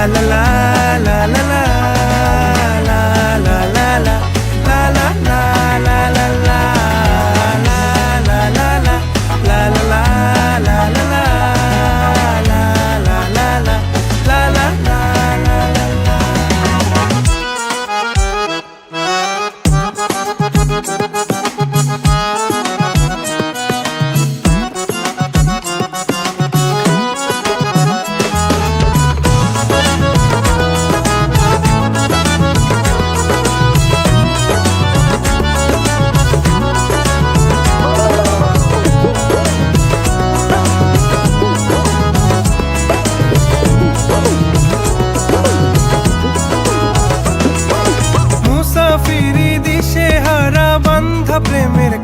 la la la.